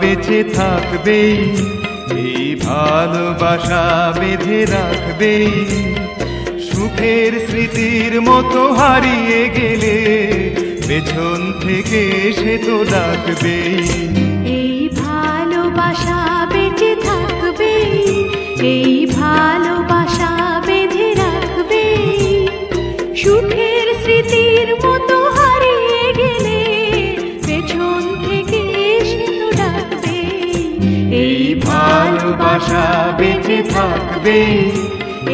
বেঁচে থাকবেই এই ভালোবাসা বেঁধে রাখবেই সুখের স্মৃতির মতো হারিয়ে গেলে পেছন থেকে সে তো ডাকবেই। এই ভালোবাসা ভালোবাসা বেঁচে থাকবে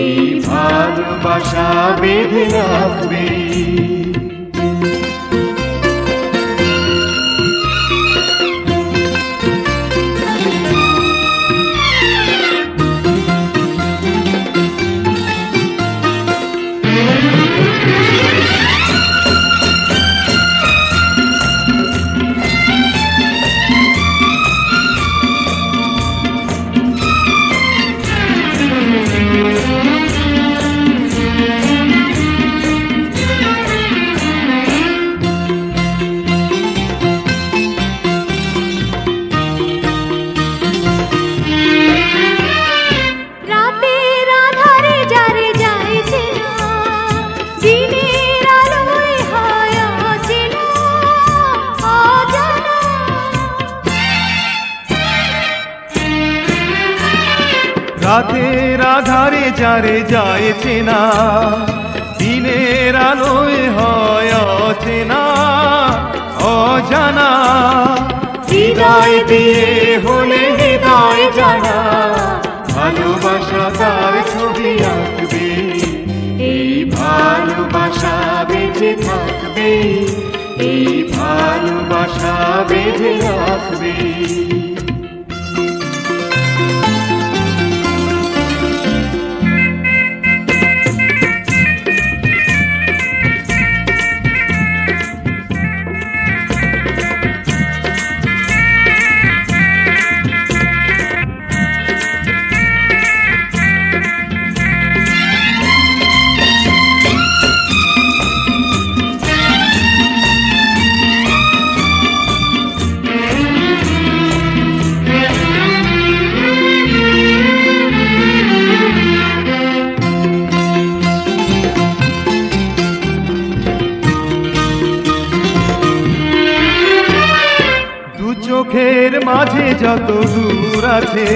এই ভালোবাসা বেঁধে রাখবে। রাতের রাতের আধারে যারে যায় চেনা দিনের আলোয় হয় অচেনা অজানা। হৃদয় দিয়ে হলে হৃদয় জানা। ভালোবাসা তার ছবি আঁকবে। এই ভালোবাসা বেঁচে থাকবে। এই ভালোবাসা বেঁধে রাখবে। দু চোখের মাঝে যত দূর আছে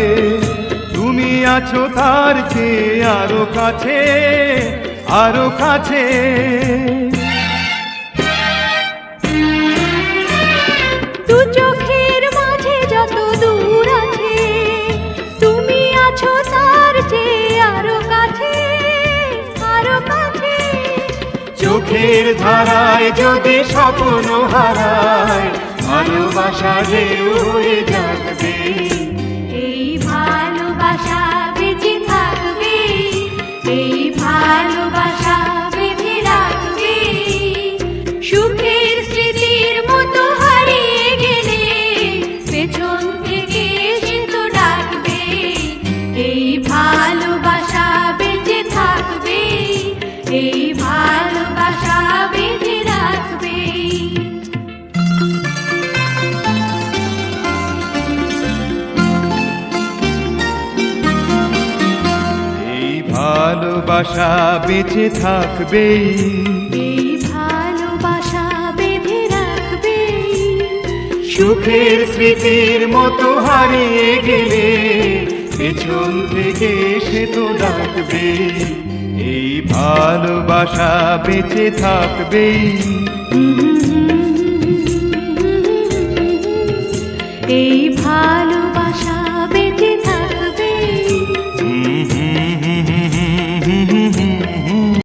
তুমি আছো তার চেয়ে আরও কাছে আরও কাছে। দু চোখের মাঝে যত দূর আছে তুমি আছো তার চেয়ে আরও কাছে আরও কাছে। চোখের ধারায় যদি স্বপ্ন হারায় ভালোবাসা যে উড়ে যাবে ভালোবাসা বেঁচে থাকবে। এই ভালোবাসা বেঁধে রাখবে। সুখের স্মৃতির মতো হারিয়ে গেলে পেছন থেকে সে তো ডাকবে। এই ভালোবাসা বেঁচে থাকবে। এই বেঁধে